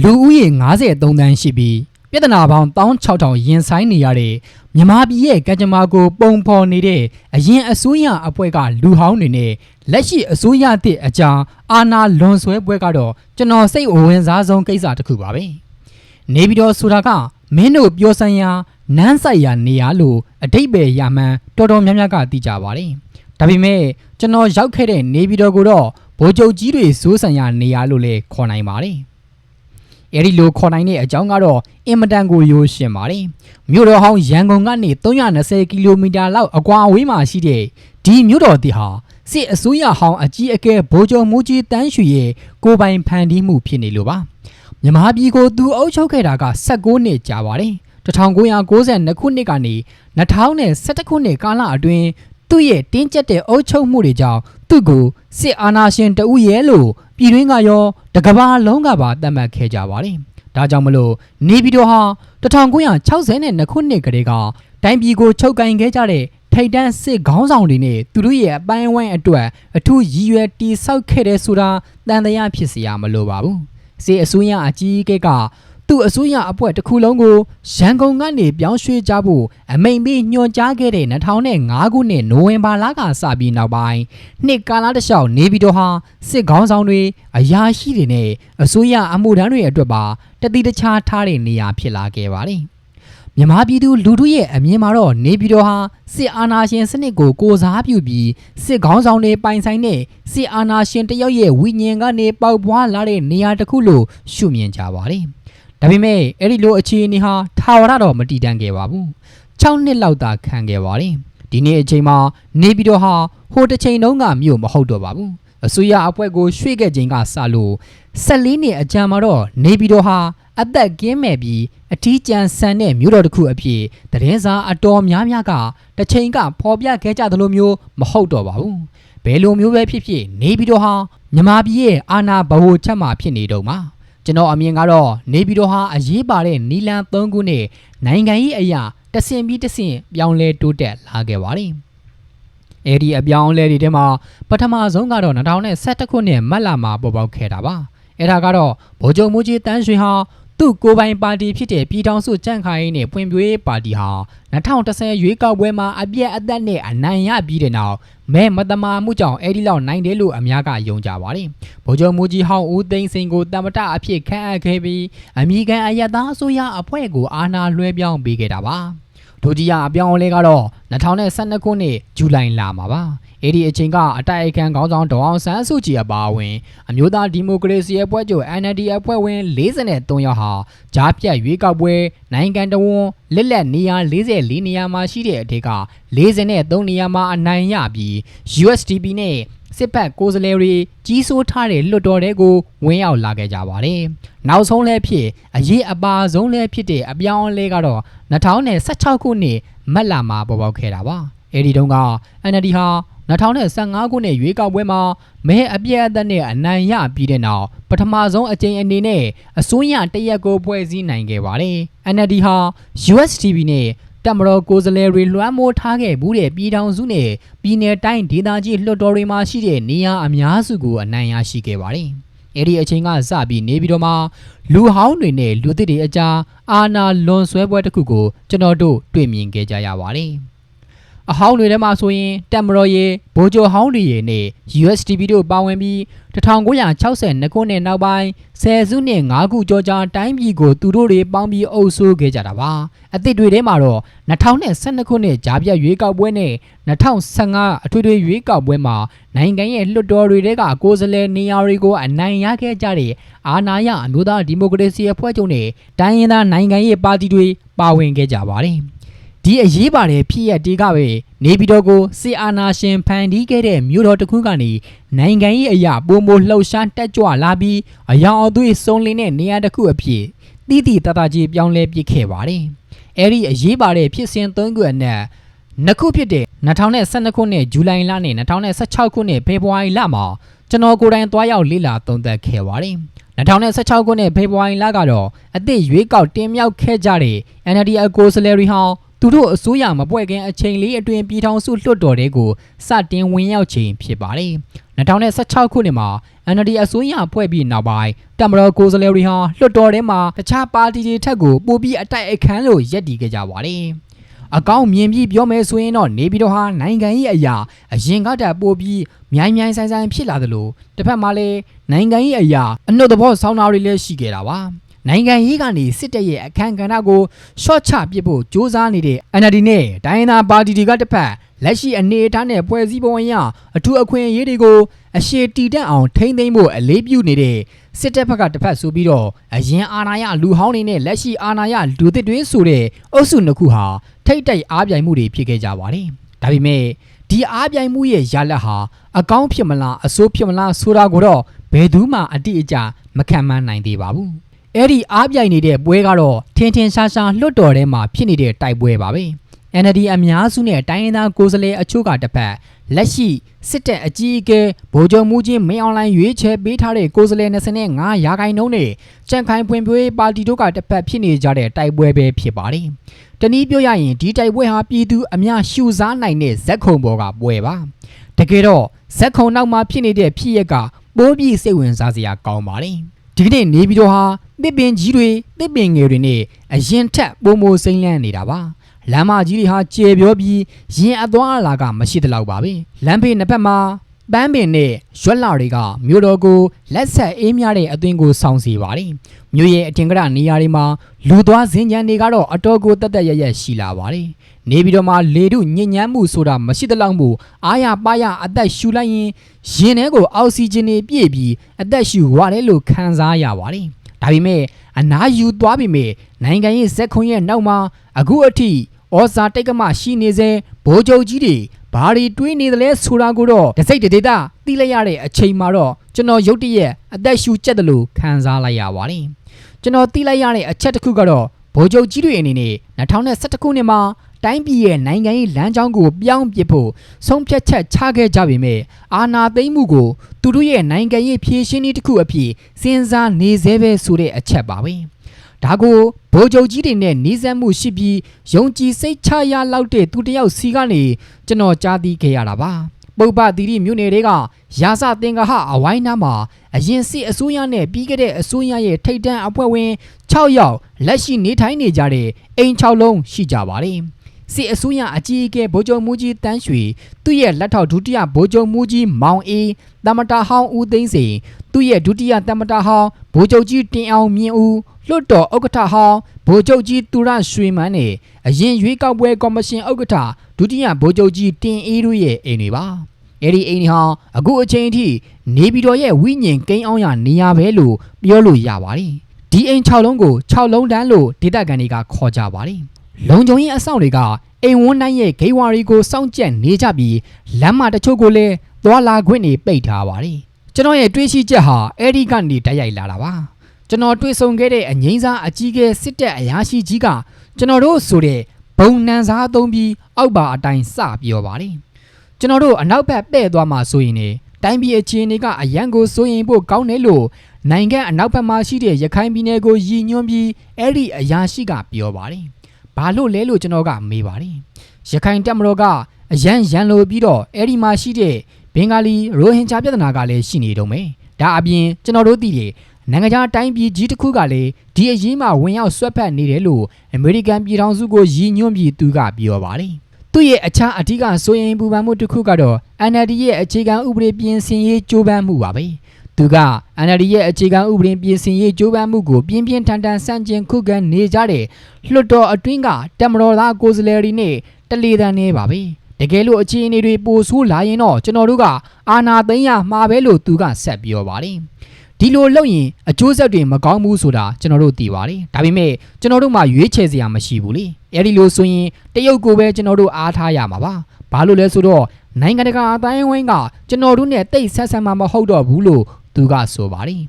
လူဦးရေ93တန်းရှိပြီးပြဿနာပေါင်း16000ရင်ဆိုင်နေရတဲ့မြန်မာပြည်ရဲ့ကံကြမ္မာကို ပုံဖော်နေတဲ့အရင်အစိုးရအဖွဲ့ကလူဟောင်းတွေနဲ့လက်ရှိအစိုးရသစ်အကြောင်းအာဏာလွန်ဆွဲပွဲကတော့ကျွန်တော်စိတ်အဝင်စားဆုံးကိစ္စတစ်ခုပါပဲနေပြည်တော်ဆိုတာကမင်းတို့ပြောဆိုင်ရာနန်းဆိုင်ရာနေရာလို့အတိတ်ပဲရမှန်းတော်တော်များများကသိကြပါတယ်ဒါပေမဲ့ကျွန်တော်ရောက်ခဲ့တဲ့နေပြည်တော်ကိုတော့ဗိုလ်ချုပ်ကြီးတွေစိုးဆိုင်ရာနေရာလို့လည်းခေါ်နိုင်ပါတယ် အဲဒီလိုခေါ်နိုင်တဲ့အကြောင်းကတော့အင်မတန်ကိုရိုးရှင်းပါတယ်မြို့တော်ဟောင်းရန်ကုန်ကနေ320ကီလိုမီတာလောက်အကွာအဝေးမှာရှိတဲ့ဒီမြို့တော်တည်ဟာစစ်အစိုးရဟောင်းအကြီးအကဲဗိုလ်ချုပ်မူကြီးတန်းရွှေရဲ့ကိုယ်ပိုင်ဖန်တီးမှုဖြစ်နေလို့ပါမြန်မာပြည်ကိုသူအုပ်ချုပ်ခဲ့တာက16နှစ်ကြာပါတယ်1992ခုနှစ်ကနေ2011ခုနှစ်ကာလအတွင်း သူ့ရဲ့တင်းကျပ်တဲ့အုပ်ချုပ်မှုတွေကြောင့်သူ့ကိုစစ်အာဏာရှင်တဦးရဲလို့ပြည်တွင်းကရောတကဘာလုံးကပါသတ်မှတ်ခဲ့ကြပါတယ်။ဒါကြောင့်မလို့နေပြည်တော်ဟာ1962ခုနှစ်ကတည်းကတိုင်းပြည်ကိုချုပ်ကင်ခဲ့ကြတဲ့ထိုက်တန်းစစ်ခေါင်းဆောင်တွေနဲ့သူတို့ရဲ့အပိုင်းဝိုင်းအတွက်အထူးရည်ရွယ်တိဆောက်ခဲ့တဲ့ဆိုတာတန်တရားဖြစ်စရာမလိုပါဘူး။စေအစိုးရအကြီးအကဲက သူ့အစိုးရအဖွဲ့တစ်ခုလုံးကိုရန်ကုန်ကနေပြောင်းရွှေ့ကြဖို့အမိန်ပေးညွှန်ကြားခဲ့တဲ့2005ခုနှစ်နိုဝင်ဘာလကစပြီးနောက်ပိုင်းနှစ်ကာလတစ်လျှောက်နေပြည်တော်ဟာစစ်ခေါင်းဆောင်တွေအရာရှိတွေနဲ့အစိုးရအမှုထမ်းတွေအတွက်ပါတတိတခြားထားတဲ့နေရာဖြစ်လာခဲ့ပါတယ်။မြန်မာပြည်သူလူထုရဲ့အမြင်မှာတော့နေပြည်တော်ဟာစစ်အာဏာရှင်စနစ်ကိုကိုစားပြုပြီးစစ်ခေါင်းဆောင်တွေပိုင်ဆိုင်တဲ့စစ်အာဏာရှင်တယောက်ရဲ့ဝိညာဉ်ကနေပေါက်ပွားလာတဲ့နေရာတစ်ခုလို့ရှုမြင်ကြပါတယ်။ ဒါပေမဲ့အဲ့ဒီလိုအခြေအနေဟာထာဝရတော့မတည်တံ့ခဲ့ပါဘူး6နှစ်လောက်သာခံခဲ့ပါတယ်ဒီနေ့အချိန်မှာနေပြည်တော်ဟာဟိုတစ်ချိန်တုန်းကမြို့မဟုတ်တော့ပါဘူးအစိုးရအဖွဲ့ကိုရွှေ့ခဲ့ခြင်းကစလို့14နှစ်အကြာမှာတော့နေပြည်တော်ဟာအသက်ကင်းမဲ့ပြီးအထီးကျန်ဆန်တဲ့မြို့တော်တစ်ခုအဖြစ်သတင်းစာအတော်များများကတစ်ချိန်ကဖော်ပြခဲ့ကြသလိုမျိုးမဟုတ်တော့ပါဘူးဘယ်လိုမျိုးပဲဖြစ်ဖြစ်နေပြည်တော်ဟာမြမာပြည်ရဲ့အာဏာဗဟိုချက်မှာဖြစ်နေတော့မှာ ကျွန်တော်အမြင်ကတော့နေပြည်တော်ဟာအရေးပါတဲ့နီလန်၃ခုနဲ့နိုင်ငံရေးအရာတဆင်ပြီးတဆင်ပြောင်းလဲတိုးတက်လာခဲ့ပါတယ်။အဲဒီအပြောင်းအလဲတွေထဲမှာပထမဆုံးကတော့2011ခုနှစ်မတ်လမှာပေါ်ပေါက်ခဲ့တာပါ။အဲဒါကတော့ဗိုလ်ချုပ်မူကြီးတန်းရွှေဟာ သူ့ကိုယ်ပိုင်ပါတီဖြစ်တဲ့ပြည်ထောင်စုကြံ့ခိုင်ရေးနဲ့ဖွံ့ဖြိုးရေးပါတီဟာ2010ရွေးကောက်ပွဲမှာအပြည့်အသက်နဲ့အနိုင်ရပြီးတဲ့နောက်မဲမတမာမှုကြောင့်အဲ့ဒီလောက်နိုင်တယ်လို့အများကယုံကြပါတယ်။ဗိုလ်ချုပ်မူကြီးဟောင်းဦးသိန်းစိန်ကိုတမတအဖြစ်ခန့်အပ်ခဲ့ပြီးအမိကန်အယက်သားအစိုးရအဖွဲ့ကိုအာဏာလွှဲပြောင်းပေးခဲ့တာပါ။ ဒုတိယအပြောင်းအလဲကတော့2012ခုနှစ်ဇူလိုင်လမှာပါ။အဲ့ဒီအချိန်ကအတိုက်အခံခေါင်းဆောင်ဒေါအောင်ဆန်းစုကြည်အပါအဝင်အမျိုးသားဒီမိုကရေစီအဖွဲ့ချုပ် NLD အဖွဲ့ဝင်43ယောက်ဟာကြားပြတ်ရွေးကောက်ပွဲနိုင်ငံတော်ဝန်လက်လက်နေရာ44နေရာမှာရှိတဲ့အထက်က43နေရာမှာအနိုင်ရပြီး USDP နဲ့ စစ်ဘက်ကိုယ်စားလှယ်တွေကြီးစိုးထားတဲ့လွှတ်တော်တွေကိုဝင်ရောက်လာခဲ့ကြပါတယ်။နောက်ဆုံးလည်းဖြစ်အရေးအပါဆုံးလည်းဖြစ်တဲ့အပြောင်းအလဲကတော့2016ခုနှစ်မတ်လမှာပေါ်ပေါက်ခဲ့တာပါ။အဲဒီတုန်းက NLD ဟာ2015ခုနှစ်ရွေးကောက်ပွဲမှာမဲအပြည့်အသက်နဲ့အနိုင်ရပြီးတဲ့နောက်ပထမဆုံးအကြိမ်အနေနဲ့အစိုးရတရက်ကိုဖွဲ့စည်းနိုင်ခဲ့ပါတယ်။ NLD ဟာ USTV နဲ့ တမတော်ကိုယ်စားလှယ်တွေလွှမ်းမိုးထားခဲ့ဘူးတဲ့ပြည်ထောင်စုနဲ့ပြည်내တိုင်းဒေသကြီးလွှတ်တော်တွေမှာရှိတဲ့နေရာအများစုကိုအနိုင်ရရှိခဲ့ပါတယ်။အဲ့ဒီအချိန်ကစပြီးနေပြီးတော့မှလူဟောင်းတွေနဲ့လူသစ်တွေအကြားအာနာလွန်ဆွဲပွဲတစ်ခုကိုကျွန်တော်တို့တွေ့မြင်ခဲ့ကြရပါတယ်။ အဟောင်းတွေထဲမှာဆိုရင်တက်မတော်ရေဗိုလ်ချုပ်ဟောင်းတွေရေနဲ့ USDP တို့ပါဝင်ပြီး1962ခုနှစ်နောက်ပိုင်းဆယ်စုနှစ်5ခုကျော်ကြာတိုင်းပြည်ကိုသူတို့တွေပေါင်းပြီးအုပ်စိုးခဲ့ကြတာပါအသစ်တွေထဲမှာတော့2012ခုနှစ်ဂျာပြတ်ရွေးကောက်ပွဲနဲ့2015အထွေထွေရွေးကောက်ပွဲမှာနိုင်ငံရဲ့လွှတ်တော်တွေကကိုယ်စားလှယ်နေရာတွေကိုအနိုင်ရခဲ့ကြတဲ့အာဏာရအမျိုးသားဒီမိုကရေစီအဖွဲ့ချုပ်နဲ့တိုင်းရင်းသားနိုင်ငံရေးပါတီတွေပါဝင်ခဲ့ကြပါတယ် ဒီအရေးပါတဲ့ဖြစ်ရတေကပဲနေပြည်တော်ကိုစီအာနာရှင်ဖန်တီးခဲ့တဲ့မြို့တော်တစ်ခုကနေနိုင်ငံရေးအရာပုံမလှုပ်ရှားတက်ကြွလာပြီးအယောင်အသွေးစုံလင်တဲ့နေရာတစ်ခုအဖြစ်တီးတီတတကြီးပြောင်းလဲပစ်ခဲ့ပါတယ်။အဲဒီအရေးပါတဲ့ဖြစ်စဉ်သုံးခုအနက်နှစ်ခုဖြစ်တဲ့2012ခုနှစ်ဇူလိုင်လနဲ့2016ခုနှစ်ဖေဖော်ဝါရီလမှာကျွန်တော်ကိုယ်တိုင်သွားရောက်လေ့လာသုံးသပ်ခဲ့ပါတယ်။2016ခုနှစ်ဖေဖော်ဝါရီလကတော့အသစ်ရွေးကောက်တင်မြှောက်ခဲ့ကြတဲ့ NLD အကိုစလယ်ရီဟောင်း သူတို့အစိုးရမပွဲခင်အချိန်လေးအတွင်းပြည်ထောင်စုလွှတ်တော်တွေကိုစတင်ဝင်ရောက်ချိန်ဖြစ်ပါတယ်2016ခုနှစ်မှာ NLD အစိုးရဖွဲ့ပြီးနောက်ပိုင်းတမတော်ကိုယ်စားလှယ်တွေဟာလွှတ်တော်ထဲမှာတခြားပါတီတွေထက်ကိုပိုပြီးအတိုက်အခံလို့ယက်တီခဲ့ကြပါတယ်အကောင့်မြင်ပြီးပြောမယ်ဆိုရင်တော့နေပြည်တော်ဟာနိုင်ငံရေးအရာအရင်ကတည်းကပိုပြီးမြိုင်မြိုင်ဆိုင်ဆိုင်ဖြစ်လာသလိုတစ်ဖက်မှာလည်းနိုင်ငံရေးအရာအနှုတ်သဘောဆောင်းတာတွေလည်းရှိခဲ့တာပါ နိုင်ငံရေးကနေစစ်တပ်ရဲ့အခမ်းကဏ္ဍကိုရှော့ချပစ်ဖို့စ조사နေတဲ့ NLD နဲ့တိုင်းရင်းသားပါတီတွေကတစ်ဖက်လက်ရှိအနေအထားနဲ့ဖွဲ့စည်းပုံအရအထူးအခွင့်အရေးတွေကိုအရှိတီတက်အောင်ထိမ့်သိမ်းဖို့အလေးပြုနေတဲ့စစ်တပ်ဘက်ကတစ်ဖက်ဆိုပြီးတော့အရင်အာဏာရလူဟောင်းတွေနဲ့လက်ရှိအာဏာရလူသစ်တွေဆိုတဲ့အုပ်စုနှစ်ခုဟာထိတ်တိုက်အားပြိုင်မှုတွေဖြစ်ခဲ့ကြပါတယ်။ဒါပေမဲ့ဒီအားပြိုင်မှုရဲ့ရလဒ်ဟာအကောင်းဖြစ်မလားအဆိုးဖြစ်မလားဆိုတာကိုတော့ဘယ်သူမှအတိအကျမခံမှန်းနိုင်သေးပါဘူး။ အဲ့ဒီအားပြိုင်နေတဲ့ပွဲကတော့ထင်ထင်ရှားရှားလွတ်တော်ထဲမှာဖြစ်နေတဲ့တိုက်ပွဲပါပဲ။ NLD အများစုနဲ့တိုင်းရင်းသားကိုယ်စားလှယ်အချို့ကတစ်ဖက်လက်ရှိစစ်တပ်အကြီးအကဲဗိုလ်ချုပ်မူကြီးမင်းအောင်လှိုင်ရွေးချယ်ပေးထားတဲ့ကိုယ်စားလှယ်25ရာခိုင်နှုန်းနဲ့ကြံ့ခိုင်ဖွံ့ဖြိုးရေးပါတီတို့ကတစ်ဖက်ဖြစ်နေကြတဲ့တိုက်ပွဲပဲဖြစ်ပါတယ်။တနည်းပြောရရင်ဒီတိုက်ပွဲဟာပြည်သူအများရှုစားနိုင်တဲ့ဇက်ခုံပေါ်ကပွဲပါ။တကယ်တော့ဇက်ခုံနောက်မှာဖြစ်နေတဲ့ဖြစ်ရက်ကပိုးပြီးစိတ်ဝင်စားစရာကောင်းပါတယ်။ ဒီကနေ့နေပြည်တော်ဟာတစ်ပင်ကြီးတွေတစ်ပင်ငယ်တွေနဲ့အရင်ထက်ပုံမိုစိမ့်လန့်နေတာပါ။လမ်းမကြီးတွေဟာကျေပြောပြီးရင်အသွားအလာကမရှိသလောက်ပါပဲလမ်းဖေးနှစ်ဖက်မှာ ပန်းပင်နဲ့ရွက်လာတွေကမြို့တော်ကိုလက်ဆက်အေးမြတဲ့အသွင်ကိုဆောင်စီပါတယ်မြို့ရဲ့အထင်ကရနေရာတွေမှာလူသွားစင်ကြံတွေကတော့အတော်ကိုတက်တက်ရရက်ရှိလာပါတယ်နေပြီးတော့မှလေတုညဉ့်ညမ်းမှုဆိုတာမရှိသလောက်မှုအားရပါရအသက်ရှူလိုက်ရင်ရင်ထဲကိုအောက်ဆီဂျင်တွေပြည့်ပြီးအသက်ရှူရတယ်လို့ခံစားရပါတယ်ဒါပေမဲ့အနာယူသွားပြီမဲ့နိုင်ငံရေးဇက်ခွန်ရဲ့နောက်မှာအခုအထိဩဇာတိတ်ကမရှိနေစေဘိုးချုပ်ကြီးတွေ ဘာတွေတွေးနေသလဲဆိုတာကိုတော့တစိတ်တဒေတာသိလိုက်ရတဲ့အချိန်မှာတော့ကျွန်တော်ရုတ်တရက်အသက်ရှူကျက်တယ်လို့ခံစားလိုက်ရပါတယ်ကျွန်တော်သိလိုက်ရတဲ့အချက်တစ်ခုကတော့ဘိုးချုပ်ကြီးတွေအနေနဲ့2011ခုနှစ်မှာတိုင်းပြည်ရဲ့နိုင်ငံရေးလမ်းကြောင်းကိုပြောင်းပစ်ဖို့ဆုံးဖြတ်ချက်ချခဲ့ကြပေမဲ့အာဏာသိမ်းမှုကိုသူတို့ရဲ့နိုင်ငံရေးဖြည့်ရှင်းနည်းတစ်ခုအဖြစ်စဉ်းစားနေသေးပဲဆိုတဲ့အချက်ပါပဲ ဒါကိုဗိုလ်ချုပ်ကြီးတွေနဲ့နှီးစပ်မှုရှိပြီးယုံကြည်စိတ်ချရလောက်တဲ့သူတယောက်စီကနေကျွန်တော်ကြားသိခဲ့ရတာပါပုပ္ပသီရိမြို့နယ်တွေကရာဇသင်္ကဟအဝိုင်းနားမှာအရင်စစ်အစိုးရနဲ့ပြီးခဲ့တဲ့အစိုးရရဲ့ထိပ်တန်းအဖွဲ့ဝင်6ယောက်လက်ရှိနေထိုင်နေကြတဲ့အိမ်6လုံးရှိကြပါတယ် စစ်အစိုးရအကြီးအကဲဗိုလ်ချုပ်မူကြီးတန်းရွှေသူ့ရဲ့လက်ထောက်ဒုတိယဗိုလ်ချုပ်မူကြီးမောင်အေးတမတာဟောင်းဦးသိန်းစိန်သူ့ရဲ့ဒုတိယတမတာဟောင်းဗိုလ်ချုပ်ကြီးတင်အောင်မြင့်ဦးလွတ်တော်ဥက္ကဋ္ဌဟောင်းဗိုလ်ချုပ်ကြီးသူရရွှေမန်းနဲ့အရင်ရွေးကောက်ပွဲကော်မရှင်ဥက္ကဋ္ဌဒုတိယဗိုလ်ချုပ်ကြီးတင်အေးတို့ရဲ့အိမ်တွေပါအဲ့ဒီအိမ်တွေဟာအခုအချိန်အထိနေပြည်တော်ရဲ့ဝိညာဉ်ကိန်းအောင်ရနေရပဲလို့ပြောလို့ရပါတယ်ဒီအိမ်6လုံးကို6လုံးတန်းလို့ဒေသခံတွေကခေါ်ကြပါတယ် လုံခြုံရေးအဆောင်တွေကအိမ်ဝန်းတိုင်းရဲ့ဂိတ်ဝါရီကိုစောင့်ကြက်နေကြပြီးလမ်းမတချို့ကိုလည်းသွာလာခွင့်နေပိတ်ထားပါတယ်ကျွန်တော်ရဲ့တွေးရှိချက်ဟာအဲ့ဒီကနေတိုက်ရိုက်လာတာပါကျွန်တော်တွေ့ဆုံခဲ့တဲ့အငိမ့်စားအကြီးကဲစစ်တပ်အရာရှိကြီးကကျွန်တော်တို့ဆိုတဲ့ဘုံနန်စားသုံးပြီးအောက်ပါအတိုင်းစပြောပါတယ်ကျွန်တော်တို့အနောက်ဘက်ပဲ့သွားမှဆိုရင်လေတိုင်းပြည်အခြေအနေကအရန်ကိုစိုးရင်ဖို့ကောင်းတယ်လို့နိုင်ငံအနောက်ဘက်မှာရှိတဲ့ရခိုင်ပြည်နယ်ကိုရည်ညွှန်းပြီးအဲ့ဒီအရာရှိကပြောပါတယ်။ ဘာလို့လဲလို့ကျွန်တော်ကမေးပါတယ်။ရခိုင်တပ်မတော်ကအရန်ရန်လိုပြီးတော့အဲ့ဒီမှာရှိတဲ့ဘင်္ဂါလီရိုဟင်ဂျာပြည်ထနာကလည်းရှိနေတော့မယ်။ဒါအပြင်ကျွန်တော်တို့သိတယ်နိုင်ငံခြားတိုင်းပြည်ကြီးတစ်ခုကလည်းဒီအရေးမှာဝင်ရောက်ဆွတ်ဖက်နေတယ်လို့အမေရိကန်ပြည်ထောင်စုကိုရည်ညွှန်းပြီးသူကပြောပါတယ်။သူ့ရဲ့အခြားအဓိကဆိုရင်ပူပန်မှုတစ်ခုကတော့ NLD ရဲ့အခြေခံဥပဒေပြင်ဆင်ရေးကြိုးပမ်းမှုပါပဲ။ သူက NLD ရဲ့အခြေခံဥပဒေပြင်ဆင်ရေးကြိုးပမ်းမှုကိုပြင်းပြင်းထန်ထန်ဆန့်ကျင်ခုခံနေကြတဲ့လွှတ်တော်အတွင်းကတမတော်သားကိုယ်စားလှယ်တွေနဲ့တလေတန်းနေပါပဲ။တကယ်လို့အခြေအနေတွေပိုဆိုးလာရင်တော့ကျွန်တော်တို့ကအာဏာသိမ်းရမှာပဲလို့သူကဆက်ပြောပါတယ်။ဒီလိုလုပ်ရင်အကျိုးဆက်တွေမကောင်းဘူးဆိုတာကျွန်တော်တို့သိပါတယ်ဒါပေမဲ့ကျွန်တော်တို့မှရွေးချယ်စရာမရှိဘူးလေအဲဒီလိုဆိုရင်တရုတ်ကိုပဲကျွန်တော်တို့အားထားရမှာပါဘာလို့လဲဆိုတော့နိုင်ငံတကာအတိုင်းအဝိုင်းကကျွန်တော်တို့နဲ့တိတ်ဆက်ဆံမှာမဟုတ်တော့ဘူးလို့ သူကဆိုပါတယ်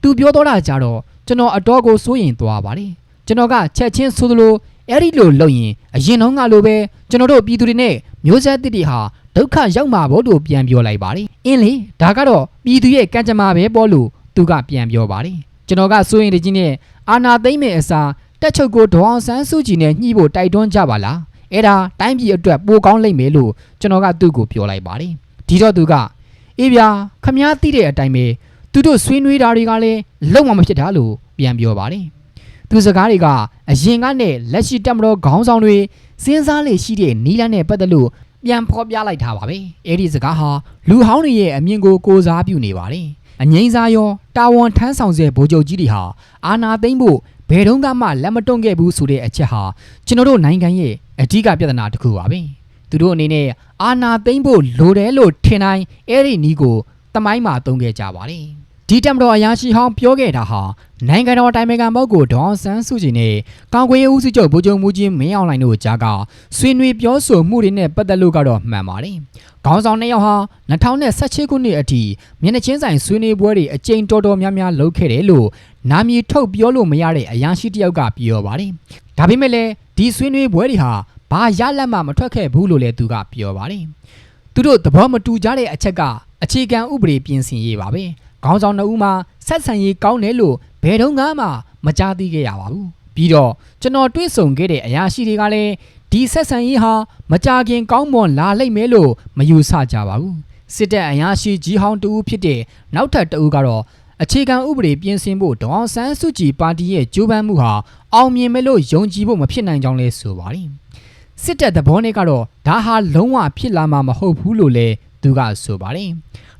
သူပြောတော့တာကြတော့ကျွန်တော်အတော်ကိုစိုးရင်သွားပါတယ်ကျွန်တော်ကချက်ချင်းဆိုသလိုအဲ့ဒီလိုလုပ်ရင်အရင်တုန်းကလိုပဲကျွန်တော်တို့ပြည်သူတွေနဲ့မျိုးဆက်တစ်တွေဟာဒုက္ခရောက်မှာဘောလို့ပြန်ပြောလိုက်ပါတယ်အင်းလေဒါကတော့ပြည်သူရဲ့ကံကြမ္မာပဲပေါ့လို့သူကပြန်ပြောပါတယ်ကျွန်တော်ကစိုးရင်တကြီးနဲ့အာနာသိမ့်မဲ့အစားတက်ချုပ်ကိုဒေါအောင်ဆန်းစုကြည်နဲ့ညှိဖို့တိုက်တွန်းကြပါလားအဲ့ဒါတိုင်းပြည်အတွက်ပိုကောင်းလိမ့်မယ်လို့ကျွန်တော်ကသူ့ကိုပြောလိုက်ပါတယ်ဒီတော့သူက အေးဗျာခမားသိတဲ့အတိုင်းပဲသူတို့ဆွေးနွေးတာတွေကလည်းလုံးဝမဖြစ်တာလို့ပြန်ပြောပါတယ်သူစကားတွေကအရင်ကနဲ့လက်ရှိတက်မတော်ခေါင်းဆောင်တွေစဉ်းစားလေရှိတဲ့နီလန်းနဲ့ပတ်သက်လို့ပြန်ဖော်ပြလိုက်တာပါပဲအဲ့ဒီစကားဟာလူဟောင်းတွေရဲ့အမြင်ကိုကိုးစားပြုနေပါတယ်အငိမ့်စားရောတာဝန်ထမ်းဆောင်စေဗိုလ်ချုပ်ကြီးတွေဟာအာနာသိမ့်ဖို့ဘယ်တော့မှလက်မတွန့်ခဲ့ဘူးဆိုတဲ့အချက်ဟာကျွန်တော်တို့နိုင်ငံရဲ့အဓိကပြဿနာတစ်ခုပါပဲ သူတို့အနေနဲ့အာနာသိမ့်ဖို့လိုတယ်လို့ထင်တိုင်းအဲ့ဒီနီးကိုတမိုင်းမှာသုံးခဲ့ကြပါတယ်ဒီတမတော်အရာရှိဟောင်းပြောခဲ့တာဟာနိုင်ငံတော်တိုင်ပင်ခံပုဂ္ဂိုလ်ဒေါအောင်ဆန်းစုကြည်နဲ့ကောင်းခွေဦးစုချုပ်ဗိုလ်ချုပ်မူကြီးမင်းအောင်လှိုင်တို့ကြားကဆွေးနွေးပြောဆိုမှုတွေနဲ့ပတ်သက်လို့ကတော့မှန်ပါတယ်။ခေါင်းဆောင်နှစ်ယောက်ဟာ2016ခုနှစ်အထိမျက်နှာချင်းဆိုင်ဆွေးနွေးပွဲတွေအကြိမ်တော်တော်များများလုပ်ခဲ့တယ်လို့နာမည်ထုတ်ပြောလို့မရတဲ့အရာရှိတစ်ယောက်ကပြောပါတယ်။ဒါပေမဲ့လည်းဒီဆွေးနွေးပွဲတွေဟာ ဘာရလက်မှမထွက်ခဲ့ဘူးလို့လည်းသူကပြောပါတယ်။သူတို့သဘောမတူကြတဲ့အချက်ကအခြေခံဥပဒေပြင်ဆင်ရေးပါပဲ။ခေါင်းဆောင်နှစ်ဦးမှာဆက်ဆံရေးကောင်းတယ်လို့ဘယ်တော့မှမကြားသိခဲ့ရပါဘူး။ပြီးတော့ကျွန်တော်တွေ့ဆုံခဲ့တဲ့အရာရှိတွေကလည်းဒီဆက်ဆံရေးဟာမကြခင်ကောင်းမွန်လာလိမ့်မယ်လို့မယူဆကြပါဘူးစစ်တပ်အရာရှိကြီးဟောင်းတူဖြစ်တဲ့နောက်ထပ်တဦးကတော့အခြေခံဥပဒေပြင်ဆင်ဖို့ဒေါအောင်ဆန်းစုကြည်ပါတီရဲ့ကြိုးပမ်းမှုဟာအောင်မြင်မယ်လို့ယုံကြည်ဖို့မဖြစ်နိုင်ကြောင်းလဲဆိုပါတယ် စစ်တပ်သဘောနဲ့ကတော့ဒါဟာလုံးဝဖြစ်လာမှာမဟုတ်ဘူးလို့လဲသူကဆိုပါတယ်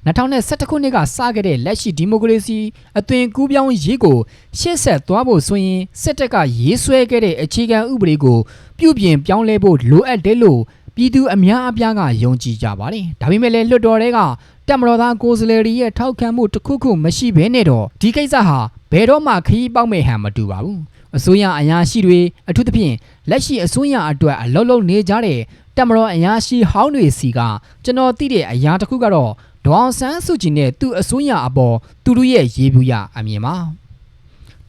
2011ခုနှစ်ကစခဲ့တဲ့လက်ရှိဒီမိုကရေစီအသွင်ကူးပြောင်းရေးကိုရှေ့ဆက်သွားဖို့ဆိုရင်စစ်တပ်ကရေးဆွဲခဲ့တဲ့အခြေခံဥပဒေကိုပြုပြင်ပြောင်းလဲဖို့လိုအပ်တယ်လို့ပြည်သူအများအပြားကယုံကြည်ကြပါတယ်။ဒါပေမဲ့လည်းလွတ်တော်တွေကတက်မတော်သားကိုယ်စားလှယ်တွေရဲ့ထောက်ခံမှုတစ်ခုခုမရှိဘဲနဲ့တော့ဒီကိစ္စဟာဘယ်တော့မှခရီးပေါက်မဲ့ဟန်မတူပါဘူး။ အစိုးရအရာရှိတွေအထူးသဖြင့်လက်ရှိအစိုးရအတွက်အလုံးလုံးနေကြတဲ့တက်မတော်အရာရှိဟောင်းတွေစီကကျွန်တော်သိတဲ့အရာတစ်ခုကတော့ဒေါအောင်ဆန်းစုကြည်နဲ့သူ့အစိုးရအပေါ်သူတို့ရဲ့ရေးဘူးရအမြင်ပါ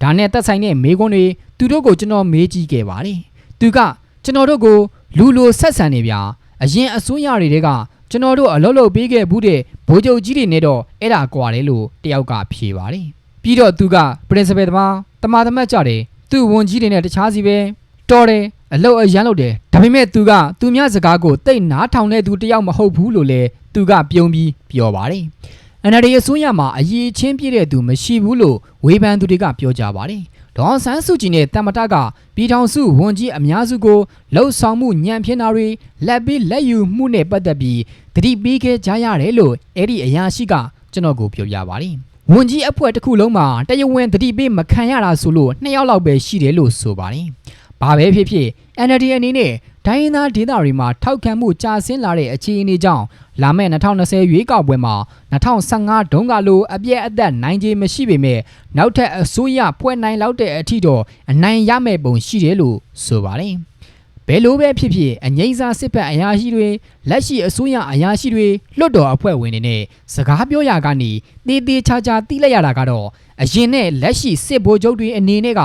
ဒါနဲ့သက်ဆိုင်တဲ့မေးခွန်းတွေသူတို့ကိုကျွန်တော်မေးကြည့်ခဲ့ပါတယ်သူကကျွန်တော်တို့ကိုလူလိုဆက်ဆံနေဗျာအရင်အစိုးရတွေကကျွန်တော်တို့အလုပ်လုပ်ပေးခဲ့ဘူးတဲ့ဗိုလ်ချုပ်ကြီးတွေနဲ့တော့အဲ့ဒါကွာတယ်လို့တယောက်ကဖြေပါတယ်ပြီးတော့သူက principal သမားတမာသမတ်ကြတယ် သူ့ဝန်ကြီးတွေနဲ့တခြားစီပဲတော်တယ်အလုတ်အရန်လုပ်တယ်ဒါပေမဲ့သူကသူများစကားကိုတိတ်နားထောင်တဲ့သူတယောက်မဟုတ်ဘူးလို့လေသူကပြုံးပြီးပြောပါတယ် NLD အစိုးရမှာအရေးချင်းပြည့်တဲ့သူမရှိဘူးလို့ဝေဖန်သူတွေကပြောကြပါတယ်ဒေါ်ဆန်းစုကြည်နဲ့တမတကပြည်ထောင်စုဝန်ကြီးအများစုကိုလှုပ်ဆောင်မှုညံပြင်းတာတွေလက်ပြီးလက်ယူမှုနဲ့ပတ်သက်ပြီးတတိပေးခဲ့ကြရတယ်လို့အဲ့ဒီအရာရှိကကျွန်တော်ကိုပြောပြပါတယ် ဝန်ကြီးအဖွဲ့တစ်ခုလုံးမှာတရားဝင်တတိပေးမခံရတာဆိုလို့နှစ်ယောက်လောက်ပဲရှိတယ်လို့ဆိုပါတယ်။ဘာပဲဖြစ်ဖြစ် NLD အနေနဲ့ဒိုင်းသားဒေသတွေမှာထောက်ခံမှုကျဆင်းလာတဲ့အခြေအနေကြောင့်လာမယ့်2020ရွေးကောက်ပွဲမှာ2015ဒုံးကလိုအပြည့်အသက်နိုင်ခြေမရှိပေမဲ့နောက်ထပ်အစိုးရဖွဲ့နိုင်လောက်တဲ့အထိတော့အနိုင်ရမယ့်ပုံရှိတယ်လို့ဆိုပါတယ်။ ဘယ်လိုပဲဖြစ်ဖြစ်အငိမ့်စားစစ်ဖက်အရာရှိတွေလက်ရှိအစိုးရအရာရှိတွေလွတ်တော်အဖွဲ့ဝင်တွေနဲ့စကားပြောရကနေတေးသေးချာချာတိလိုက်ရတာကတော့အရင်နဲ့လက်ရှိစစ်ဗိုလ်ချုပ်တွေအနေနဲ့က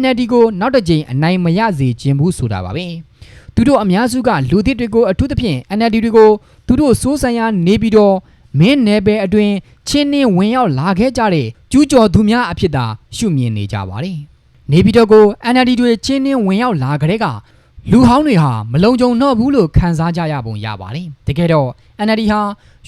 NLD ကိုနောက်တစ်ကြိမ်အနိုင်မရစေခြင်းဘူးဆိုတာပါပဲ။သူတို့အများစုကလူသစ်တွေကိုအထူးသဖြင့် NLD တွေကိုသူတို့စိုးစံရနေပြီးတော့မင်းနယ်ပယ်အတွင်းချင်းနှင်းဝင်ရောက်လာခဲ့ကြတဲ့ကျူးကျော်သူများအဖြစ်သာရှုမြင်နေကြပါတယ်။နေပြည်တော်ကို NLD တွေချင်းနှင်းဝင်ရောက်လာကြတဲ့က လူဟောင်းတွေဟာမလုံခြုံတော့ဘူးလို့ခံစားကြရပုံရပါတယ်။တကယ်တော့ NLD ဟာ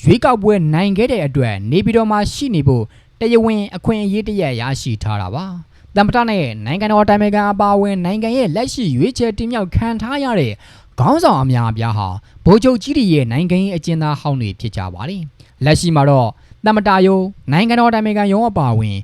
ရွေးကောက်ပွဲနိုင်ခဲ့တဲ့အတွက်နေပြည်တော်မှာရှိနေဖို့တရားဝင်အခွင့်အရေးတရက်ရရှိထားတာပါ။တမ္ပတနဲ့နိုင်ငံတော်တိုင်ပင်ခံအပါအဝင်နိုင်ငံရဲ့လက်ရှိရွေးချယ်တင်မြှောက်ခံထားရတဲ့ခေါင်းဆောင်အများအပြားဟာဗိုလ်ချုပ်ကြီးတွေရဲ့နိုင်ငံရေးအကျဉ်းသားဟောင်းတွေဖြစ်ကြပါတယ်။လက်ရှိမှာတော့တမ္ပတာယုံနိုင်ငံတော်တိုင်ပင်ခံရုံးအပါအဝင်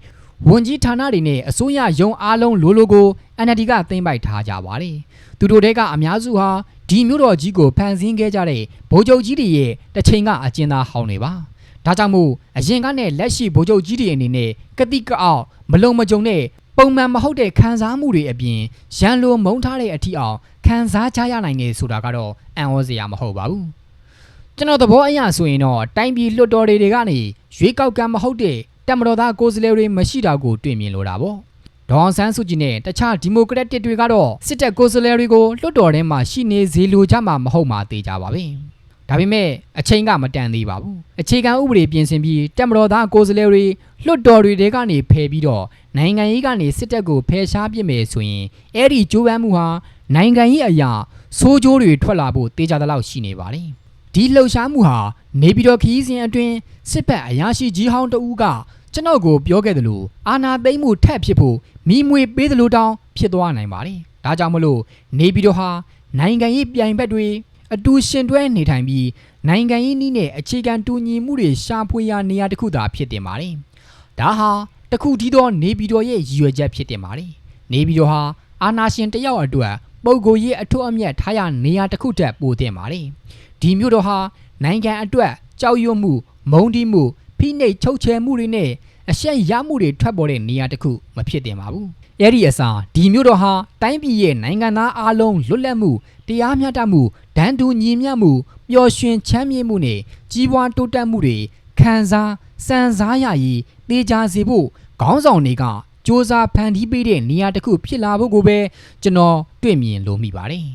ဝန်ကြီးဌာနတွေနဲ့အစိုးရရုံးအားလုံးလိုလိုကို NLD ကသိမ်းပိုက်ထားကြပါတယ်။သူတို့တဲကအများစုဟာဒီမြို့တော်ကြီးကိုဖန်ဆင်းခဲ့ကြတဲ့ဗိုလ်ချုပ်ကြီးတွေရဲ့တစ်ချိန်ကအကျဉ်းသားဟောင်းတွေပါ။ဒါကြောင့်မို့အရင်ကနဲ့လက်ရှိဗိုလ်ချုပ်ကြီးတွေအနေနဲ့ကတိကအောက်မလုံမကြုံတဲ့ပုံမှန်မဟုတ်တဲ့ခံစားမှုတွေအပြင်ရန်လိုမုန်းထားတဲ့အထီအောင်ခံစားကြရနိုင်နေဆိုတာကတော့အံ့ဩစရာမဟုတ်ပါဘူးကျွန်တော်သဘောအရဆိုရင်တော့တိုင်းပြည်လွတ်တော်တွေတွေကနေရွေးကောက်ကံမဟုတ်တဲ့ တက်မတော်သားကိုယ်စားလှယ်တွေမရှိတာကိုတွေ့မြင်လိုတာပေါ့ဒေါအောင်ဆန်းစုကြည်နဲ့တခြားဒီမိုကရက်တစ်တွေကတော့စစ်တပ်ကိုယ်စားလှယ်တွေကိုလွတ်တော်ထဲမှာရှိနေစေလိုကြမှာမဟုတ်မှသိကြပါပဲဒါပေမဲ့အချိန်ကမတန်သေးပါဘူးအခြေခံဥပဒေပြင်ဆင်ပြီးတက်မတော်သားကိုယ်စားလှယ်တွေလွှတ်တော်တွေတဲကနေဖယ်ပြီးတော့နိုင်ငံရေးကနေစစ်တပ်ကိုဖယ်ရှားပစ်မယ်ဆိုရင်အဲ့ဒီကြိုးပမ်းမှုဟာနိုင်ငံရေးအရာဆိုးကျိုးတွေထွက်လာဖို့တေးကြတဲ့လောက်ရှိနေပါတယ် ဒီလှုပ်ရှားမှုဟာနေပြည်တော်ခရီးစဉ်အတွင်းစစ်ဘက်အရာရှိကြီးဟောင်းတဦးကကျွန်တော်ကိုပြောခဲ့တယ်လို့အာနာသိမ့်မှုထက်ဖြစ်ဖို့မိမွေပေးတယ်လို့တောင်းဖြစ်သွားနိုင်ပါတယ်ဒါကြောင့်မလို့နေပြည်တော်ဟာနိုင်ငံရေးပြိုင်ဘက်တွေအတူရှင်တွဲနေထိုင်ပြီးနိုင်ငံရေးနည်းနဲ့အခြေခံတူညီမှုတွေရှာဖွေရနေရာတစ်ခုသာဖြစ်တင်ပါတယ်။ဒါဟာတစ်ခုတည်းသောနေပြည်တော်ရဲ့ရည်ရွယ်ချက်ဖြစ်တင်ပါတယ်။နေပြည်တော်ဟာအာဏာရှင်တစ်ယောက်အတွက် ပုံကိုယ်ရေးအထွတ်အမြတ်ထားရနေရာတစ်ခုတက်ပိုတင်ပါတယ်။ဒီမြို့တော်ဟာနိုင်ငံအတွက်ကြောက်ရွံ့မှုမုန်းတီးမှုဖိနှိပ်ချုပ်ချယ်မှုတွေနဲ့အရှက်ရမှုတွေထွက်ပေါ်တဲ့နေရာတစ်ခုမဖြစ်တင်ပါဘူး။အဲ့ဒီအစားဒီမြို့တော်ဟာတိုင်းပြည်ရဲ့နိုင်ငံသားအလုံးလွတ်လပ်မှုတရားမျှတမှုဒန်းတူညီမျှမှုပျော်ရွှင်ချမ်းမြေ့မှုနဲ့ကြီးပွားတိုးတက်မှုတွေခံစားစံစားရည်တေးကြစေဖို့ခေါင်းဆောင်တွေက စ조사ဖန်တီးပေးတဲ့နေရာတစ်ခုဖြစ်လာဖို့ကိုပဲကျွန်တော်တွေ့မြင်လိုမိပါတယ်